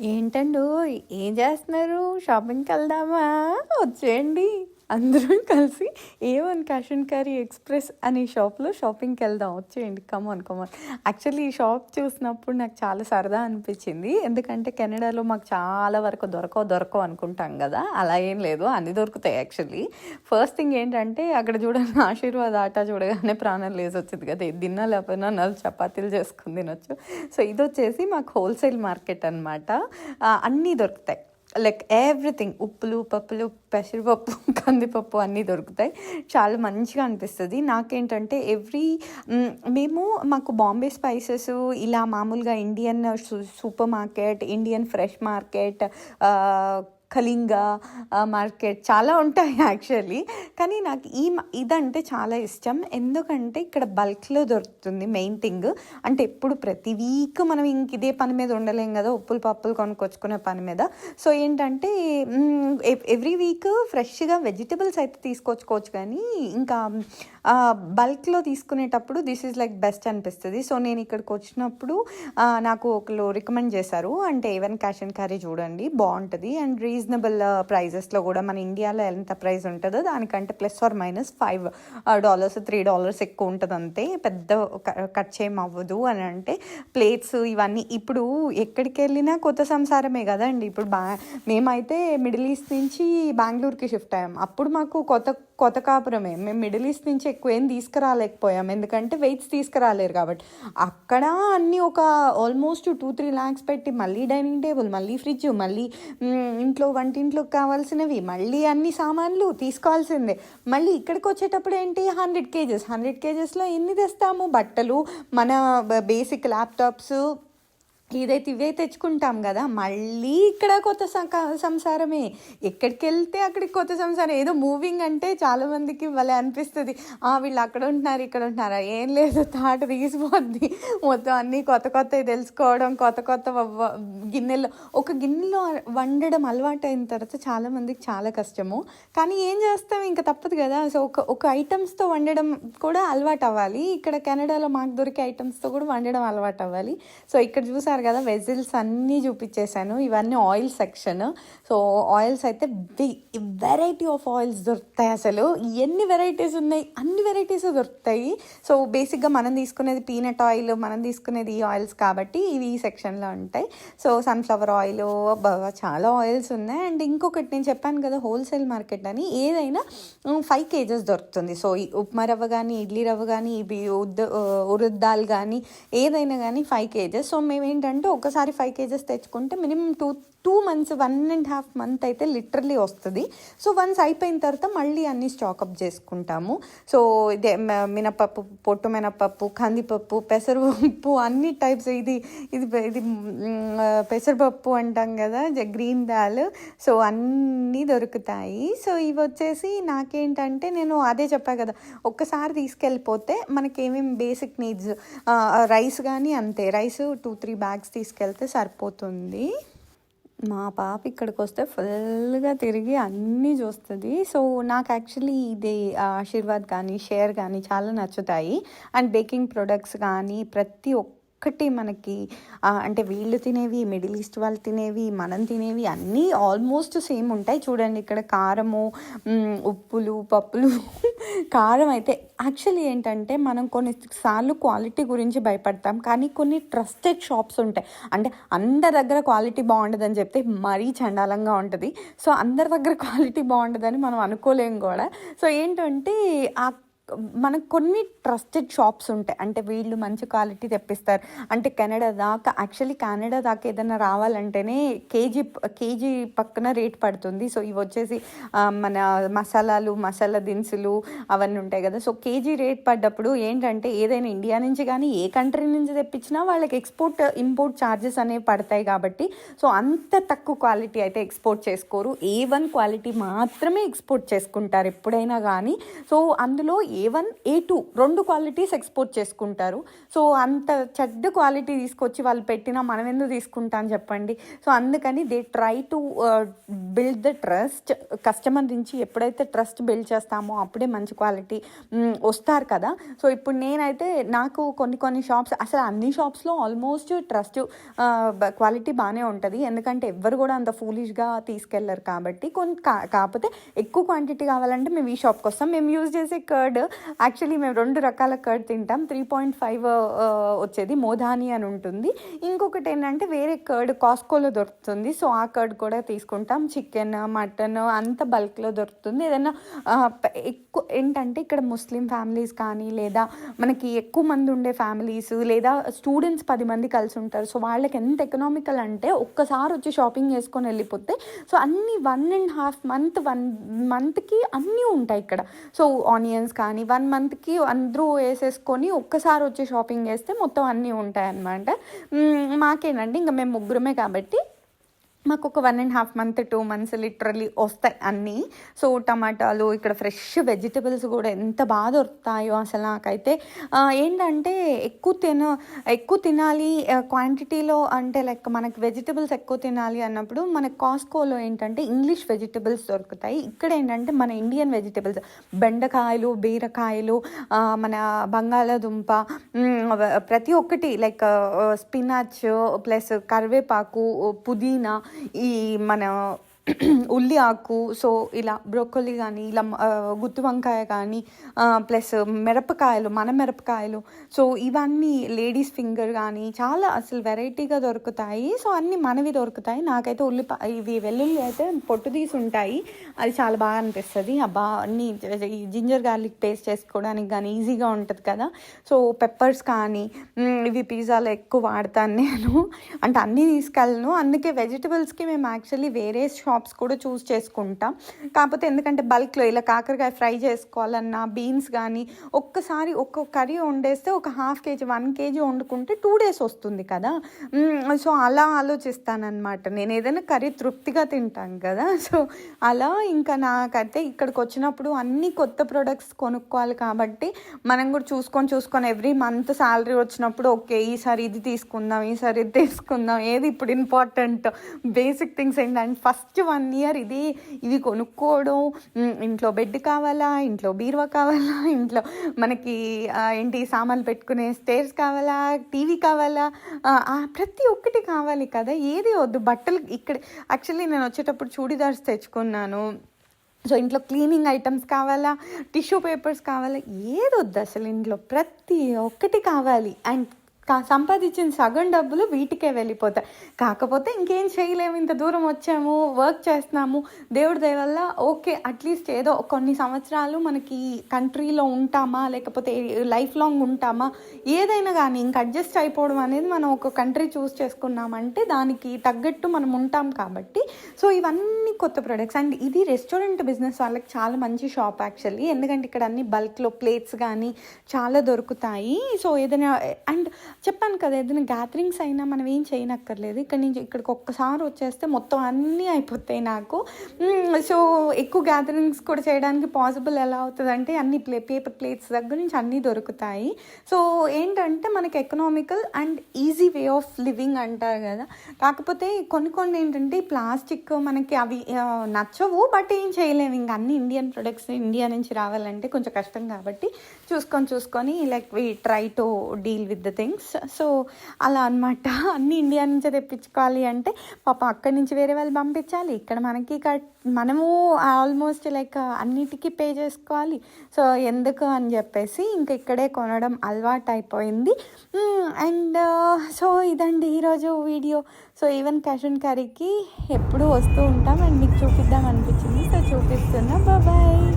ఏంటండు? ఏం చేస్తున్నారు? షాపింగ్కి వెళ్దామా? వచ్చేయండి. అందరం కలిసి A one cash and carry express అనే షాప్లో షాపింగ్కి వెళ్దాం. వచ్చేయండి. Come on come on actually ఈ షాప్ చూసినప్పుడు నాకు చాలా సరదా అనిపించింది. ఎందుకంటే కెనడాలో మాకు చాలా వరకు దొరకవు దొరకవు అనుకుంటాం కదా. అలా ఏం లేదు. అన్ని దొరుకుతాయి యాక్చువల్లీ ఫస్ట్ థింగ్ ఏంటంటే అక్కడ చూడండి ఆశీర్వాద్ ఆట చూడగానే ప్రాణం లేసి వచ్చింది కదా. ఇది తిన్నా లేకపోయినా నాలుగు చపాతీలు చేసుకుని తినొచ్చు. సో ఇది వచ్చేసి మాకు హోల్సేల్ మార్కెట్ అనమాట అన్నీ దొరుకుతాయి. లైక్ ఎవ్రీథింగ్ ఉప్పులు పప్పులు పెసరపప్పు కందిపప్పు అన్నీ దొరుకుతాయి. చాలా మంచిగా అనిపిస్తుంది. నాకేంటంటే ఎవ్రీ మేము మాకు బాంబే స్పైసెస్ ఇలా మామూలుగా Indian super market Indian fresh market Kalinga market చాలా ఉంటాయి యాక్చువల్లీ. కానీ నాకు ఈ మ- ఇదంటే చాలా ఇష్టం. ఎందుకంటే ఇక్కడ బల్క్లో దొరుకుతుంది మెయిన్ థింగ్. అంటే ఎప్పుడు ప్రతి వీక్ మనం ఇంక ఇదే పని మీద ఉండలేం కదా ఉప్పులు పప్పులు కొనుక్కొచ్చుకునే పని మీద. సో ఏంటంటే ఎవ్రీ వీక్ ఫ్రెష్గా వెజిటబుల్స్ అయితే తీసుకొచ్చుకోవచ్చు కానీ ఇంకా బల్క్లో తీసుకునేటప్పుడు దిస్ ఈజ్ లైక్ బెస్ట్ అనిపిస్తుంది. సో నేను ఇక్కడికి వచ్చినప్పుడు నాకు ఒకరు రికమెండ్ చేశారు. అంటే ఈవెన్ క్యాష్ అండ్ క్యారీ చూడండి బాగుంటుంది. అండ్ రీ రీజనబుల్ ప్రైజెస్లో కూడా మన ఇండియాలో ఎంత ప్రైస్ ఉంటుందో దానికంటే plus or minus five dollars three dollars ఎక్కువ ఉంటుంది అంతే పెద్ద ఖర్చు ఏం అవ్వదు అని అంటే ప్లేట్స్ ఇవన్నీ ఇప్పుడు ఎక్కడికి వెళ్ళినా కొత్త సంసారమే కదండి. ఇప్పుడు బా మేమైతే మిడిల్ ఈస్ట్ నుంచి బెంగళూరుకి షిఫ్ట్ అయ్యాం. అప్పుడు మాకు కొత్త కొత్త కాపురమే. మేము మిడిల్ ఈస్ట్ నుంచి ఎక్కువ ఏం తీసుకురాలేకపోయాం. ఎందుకంటే వెయిట్స్ తీసుకురాలేరు కాబట్టి. అక్కడ అన్నీ ఒక ఆల్మోస్ట్ టూ త్రీ ల్యాక్స్ పెట్టి మళ్ళీ డైనింగ్ టేబుల్ మళ్ళీ ఫ్రిడ్జ్ మళ్ళీ ఇంట్లో వంటింట్లోకి కావాల్సినవి మళ్ళీ అన్ని సామాన్లు తీసుకోవాల్సిందే. మళ్ళీ ఇక్కడికి వచ్చేటప్పుడు ఏంటి? హండ్రెడ్ కేజెస్ హండ్రెడ్ కేజెస్లో ఎన్ని తెస్తాము? బట్టలు మన బేసిక్ ల్యాప్టాప్స్ ఇదైతే ఇవే తెచ్చుకుంటాం కదా మళ్ళీ ఇక్కడ కొత్త సంక- సంసారమే. ఎక్కడికి వెళ్తే అక్కడికి కొత్త సంసారం. ఏదో మూవింగ్ అంటే చాలామందికి భలే అనిపిస్తుంది. ఆ వీళ్ళు అక్కడ ఉంటున్నారు ఇక్కడ ఉంటున్నారా. ఏం లేదు తాట తీసిపోద్ది. మొత్తం అన్నీ కొత్త కొత్తవి తెలుసుకోవడం కొత్త కొత్త వ- ఒక గిన్నెలో వండడం అలవాటు అయిన తర్వాత చాలామందికి చాలా కష్టము. కానీ ఏం చేస్తాం? ఇంకా తప్పదు కదా. సో ఒక ఒక ఐటమ్స్తో వండడం కూడా అలవాటు అవ్వాలి ఇక్కడ కెనడాలో మాకు దొరికే ఐటమ్స్తో కూడా వండడం అలవాటు అవ్వాలి సో ఇక్కడ చూసారు కదా వెజిల్స్ అన్నీ చూపించేశాను. ఇవన్నీ ఆయిల్ సెక్షన్. సో ఆయిల్స్ అయితే వెరైటీ ఆఫ్ ఆయిల్స్ దొరుకుతాయి అసలు. ఎన్ని వెరైటీస్ ఉన్నాయి? అన్ని వెరైటీస్ దొరుకుతాయి. సో బేసిక్గా మనం తీసుకునేది పీనట్ ఆయిల్ మనం తీసుకునేది ఈ ఆయిల్స్ కాబట్టి ఇవి ఈ సెక్షన్లో ఉంటాయి. సో సన్ఫ్లవర్ ఆయిల్ చాలా ఆయిల్స్ ఉన్నాయి. అండ్ ఇంకొకటి నేను చెప్పాను కదా హోల్సేల్ మార్కెట్ అని. ఏదైనా ఫైవ్ కేజెస్ దొరుకుతుంది. సో ఈ ఉప్మా రవ్వ కానీ ఇడ్లీ రవ్వ కానీ ఇవి ఉద్ద ఉరుద్దాలు కానీ ఏదైనా కానీ ఫైవ్ కేజెస్ సో మేము ఏంటంటే ఒకసారి ఫైవ్ కేజెస్ తెచ్చుకుంటే minimum two two months one and half month అయితే లిటరలీ వస్తుంది. సో వన్స్ అయిపోయిన తర్వాత మళ్ళీ అన్ని స్టాకప్ చేసుకుంటాము. సో ఇదే మినపప్పు పొట్టు మినపప్పు కందిపప్పు పెసరపప్పు అన్ని టైప్స్ ఇది ఇది ఇది పెసరపప్పు అంటాం కదా జ- గ్రీన్ దాల్ సో అన్నీ దొరుకుతాయి. సో ఇవి వచ్చేసి నాకేంటంటే నేను అదే చెప్పా కదా ఒక్కసారి తీసుకెళ్ళిపోతే మనకి ఏమేమి బేసిక్ నీడ్స్ రైస్ కానీ అంతే. రైస్ టూ త్రీ బ్యాగ్స్ తీసుకెళ్తే సరిపోతుంది. మా పాప ఇక్కడికి వస్తే ఫుల్గా తిరిగి అన్నీ చూస్తుంది. సో నాకు యాక్చువల్లీ ఇది ఆశీర్వాద్ కానీ షేర్ కానీ చాలా నచ్చుతాయి. అండ్ బేకింగ్ ప్రొడక్ట్స్ కానీ ప్రతి ఒక్క ఒక్కటి మనకి అంటే వీళ్ళు తినేవి మిడిల్ ఈస్ట్ వాళ్ళు తినేవి మనం తినేవి అన్నీ ఆల్మోస్ట్ సేమ్ ఉంటాయి. చూడండి ఇక్కడ కారము ఉప్పులు పప్పులు కారం అయితే యాక్చువల్లీ ఏంటంటే మనం కొన్నిసార్లు క్వాలిటీ గురించి భయపడతాం. కానీ కొన్ని ట్రస్టెడ్ షాప్స్ ఉంటాయి. అంటే అందరి దగ్గర క్వాలిటీ బాగుండదని చెప్తే మరీ చండాలంగా ఉంటుంది. సో అందరి దగ్గర క్వాలిటీ బాగుండదని మనం అనుకోలేం కూడా. సో ఏంటంటే ఆ మనకు కొన్ని ట్రస్టెడ్ షాప్స్ ఉంటాయి. అంటే వీళ్ళు మంచి క్వాలిటీ తెప్పిస్తారు. అంటే కెనడా దాకా యాక్చువల్లీ కెనడా దాకా ఏదైనా రావాలంటేనే కేజీ కేజీ పక్కన రేట్ పడుతుంది. సో ఇవి వచ్చేసి మన మసాలాలు మసాలా దినుసులు అవన్నీ ఉంటాయి కదా. సో కేజీ రేట్ పడ్డప్పుడు ఏంటంటే ఏదైనా ఇండియా నుంచి కానీ ఏ కంట్రీ నుంచి తెప్పించినా వాళ్ళకి ఎక్స్పోర్ట్ ఇంపోర్ట్ ఛార్జెస్ అనేవి పడతాయి కాబట్టి. సో అంత తక్కువ క్వాలిటీ అయితే ఎక్స్పోర్ట్ చేసుకోరు. ఏ వన్ క్వాలిటీ మాత్రమే ఎక్స్పోర్ట్ చేసుకుంటారు ఎప్పుడైనా కానీ. సో అందులో ఏ వన్ ఏ టూ రెండు క్వాలిటీస్ ఎక్స్పోర్ట్ చేసుకుంటారు. సో అంత చెడ్డ క్వాలిటీ తీసుకొచ్చి వాళ్ళు పెట్టినా మనం ఎందుకు తీసుకుంటాం చెప్పండి. సో అందుకని they try to build the trust customer నుంచి ఎప్పుడైతే ట్రస్ట్ బిల్డ్ చేస్తామో అప్పుడే మంచి క్వాలిటీ వస్తారు కదా. సో ఇప్పుడు నేనైతే నాకు కొన్ని కొన్ని షాప్స్ అసలు అన్ని షాప్స్లో ఆల్మోస్ట్ ట్రస్ట్ క్వాలిటీ బాగానే ఉంటుంది. ఎందుకంటే ఎవ్వరు కూడా అంత ఫూలిష్గా తీసుకెళ్ళరు కాబట్టి. కొన్ని కా కాకపోతే ఎక్కువ క్వాంటిటీ కావాలంటే మేము ఈ షాప్కి వస్తాం మేము యూజ్ చేసే కర్డ్ యాక్చువల్లీ మేము రెండు రకాల కర్డ్ తింటాం. త్రీ పాయింట్ ఫైవ్ వచ్చేది మోధాని అని ఉంటుంది. ఇంకొకటి ఏంటంటే వేరే కర్డ్ కాస్కోలో దొరుకుతుంది. సో ఆ కర్డ్ కూడా తీసుకుంటాం. చికెన్ మటన్ అంత బల్క్లో దొరుకుతుంది. ఏదైనా ఎక్కువ ఏంటంటే ఇక్కడ ముస్లిం ఫ్యామిలీస్ కానీ లేదా మనకి ఎక్కువ మంది ఉండే ఫ్యామిలీస్ లేదా స్టూడెంట్స్ పది మంది కలిసి ఉంటారు. సో వాళ్ళకి ఎంత ఎకనామికల్ అంటే ఒక్కసారి వచ్చి షాపింగ్ చేసుకొని వెళ్ళిపోతే సో అన్ని one and half month one మంత్కి అన్నీ ఉంటాయి ఇక్కడ. సో ఆనియన్స్ కానీ వన్ మంత్కి అందరూ వేసేసుకొని ఒక్కసారి వచ్చి షాపింగ్ చేస్తే మొత్తం అన్నీ ఉంటాయి అన్నమాట మాకేనండి ఇంకా మేము ముగ్గురమే కాబట్టి మాకు ఒక one and half month two months literally వస్తాయి అన్నీ. సో టమాటాలు ఇక్కడ ఫ్రెష్ వెజిటబుల్స్ కూడా ఎంత బాగా దొరుకుతాయో అసలు నాకైతే ఏంటంటే ఎక్కువ తిన ఎక్కువ తినాలి క్వాంటిటీలో అంటే లైక్ మనకి వెజిటబుల్స్ ఎక్కువ తినాలి అన్నప్పుడు మన కాస్కోలో ఏంటంటే ఇంగ్లీష్ వెజిటబుల్స్ దొరుకుతాయి. ఇక్కడ ఏంటంటే మన ఇండియన్ వెజిటబుల్స్ బెండకాయలు బీరకాయలు మన బంగాళాదుంప ప్రతి ఒక్కటి లైక్ స్పినాచ్ ప్లస్ కరివేపాకు పుదీనా ఈ మన ఉల్లి ఆకు సో ఇలా బ్రోకొలి కానీ ఇలా గుత్తి వంకాయ కానీ ప్లస్ మిరపకాయలు మన మిరపకాయలు. సో ఇవన్నీ లేడీస్ ఫింగర్ కానీ చాలా అసలు వెరైటీగా దొరుకుతాయి. సో అన్నీ మనవి దొరుకుతాయి. నాకైతే ఉల్లి ఇవి వెల్లుల్లి అయితే పొట్టు తీసి ఉంటాయి. అది చాలా బాగా అనిపిస్తుంది. అబ్బా అన్నీ ఈ జింజర్ గార్లిక్ పేస్ట్ చేసుకోవడానికి కానీ ఈజీగా ఉంటుంది కదా. సో పెప్పర్స్ కానీ ఇవి పిజ్జాలో ఎక్కువ వాడతాను నేను. అంటే అన్నీ తీసుకెళ్ళను. అందుకే వెజిటబుల్స్కి మేము యాక్చువల్లీ వేరే షాప్ షాప్స్ కూడా చూస్ చేసుకుంటాం. కాకపోతే ఎందుకంటే బల్క్లో ఇలా కాకరకాయ ఫ్రై చేసుకోవాలన్నా బీన్స్ కానీ ఒక్కసారి ఒక్క కర్రీ వండేస్తే ఒక హాఫ్ కేజీ వన్ కేజీ వండుకుంటే టూ డేస్ వస్తుంది కదా. సో అలా ఆలోచిస్తానన్నమాట. నేను ఏదైనా కర్రీ తృప్తిగా తింటాను కదా. సో అలా ఇంకా నాకైతే ఇక్కడికి వచ్చినప్పుడు అన్ని కొత్త ప్రొడక్ట్స్ కొనుక్కోవాలి కాబట్టి మనం కూడా చూసుకొని చూసుకొని ఎవ్రీ మంత్ శాలరీ వచ్చినప్పుడు ఓకే ఈసారి ఇది తీసుకుందాం ఈసారి ఇది తీసుకుందాం ఏది ఇప్పుడు ఇంపార్టెంట్ బేసిక్ థింగ్స్ ఏంటంటే ఫస్ట్ వన్ ఇయర్ ఇది ఇవి కొనుక్కోవడం ఇంట్లో బెడ్ కావాలా ఇంట్లో బీరువా కావాలా ఇంట్లో మనకి ఏంటి సామాన్లు పెట్టుకునే స్టేర్స్ కావాలా టీవీ కావాలా ప్రతి ఒక్కటి కావాలి కదా ఏది వద్దు. బట్టలు ఇక్కడ యాక్చువల్లీ నేను వచ్చేటప్పుడు చూడీదార్స్ తెచ్చుకున్నాను. సో ఇంట్లో క్లీనింగ్ ఐటమ్స్ కావాలా టిష్యూ పేపర్స్ కావాలా ఏది వద్దు అసలు ఇంట్లో. ప్రతి ఒక్కటి కావాలి. అండ్ సంపాదించిన సగం డబ్బులు వీటికే వెళ్ళిపోతాయి. కాకపోతే ఇంకేం చేయలేము ఇంత దూరం వచ్చాము వర్క్ చేస్తున్నాము. దేవుడి దయ వల్ల ఓకే అట్లీస్ట్ ఏదో కొన్ని సంవత్సరాలు మనకి కంట్రీలో ఉంటామా లేకపోతే లైఫ్ లాంగ్ ఉంటామా ఏదైనా కానీ ఇంక అడ్జస్ట్ అయిపోవడం అనేది మనం ఒక కంట్రీ చూస్ చేసుకున్నామంటే దానికి తగ్గట్టు మనం ఉంటాం కాబట్టి. సో ఇవన్నీ కొత్త ప్రొడక్ట్స్. అండ్ ఇది రెస్టారెంట్ బిజినెస్ వాళ్ళకి చాలా మంచి షాప్ యాక్చువల్లీ. ఎందుకంటే ఇక్కడ అన్ని బల్క్లో ప్లేట్స్ కానీ చాలా దొరుకుతాయి. సో ఏదైనా అండ్ చెప్పాను కదా ఏదైనా గ్యాదరింగ్స్ అయినా మనం ఏం చేయనక్కర్లేదు. ఇక్కడ నుంచి ఇక్కడికి ఒక్కసారి వచ్చేస్తే మొత్తం అన్నీ అయిపోతాయి నాకు. సో ఎక్కువ గ్యాదరింగ్స్ కూడా చేయడానికి పాసిబుల్ ఎలా అవుతుంది అంటే అన్ని ప్లే పేపర్ ప్లేట్స్ దగ్గర నుంచి అన్నీ దొరుకుతాయి. సో ఏంటంటే మనకి economical and easy way of living అంటారు కదా. కాకపోతే కొన్ని కొన్ని ఏంటంటే ప్లాస్టిక్ మనకి అవి నచ్చవు బట్ ఏం చేయలేము. ఇంకా అన్ని ఇండియన్ ప్రొడక్ట్స్ ఇండియా నుంచి రావాలంటే కొంచెం కష్టం కాబట్టి చూసుకొని చూసుకొని like we try to deal with the things so అలా అనమాట అన్ని ఇండియా నుంచే తెప్పించుకోవాలి అంటే పాప అక్కడి నుంచి వేరే వాళ్ళు పంపించాలి. ఇక్కడ మనకి కట్ మనము ఆల్మోస్ట్ లైక్ అన్నిటికీ పే చేసుకోవాలి. సో ఎందుకు అని చెప్పేసి ఇంక ఇక్కడే కొనడం అలవాటు అయిపోయింది. Hmm, అండ్ సో uh, ఇదండి ఈరోజు వీడియో. సో ఈవెన్ క్యాష్ అండ్ క్యారీకి ఎప్పుడూ వస్తూ ఉంటాం. అండ్ మీకు చూపిద్దాం అనిపించింది. సో చూపిస్తున్నా.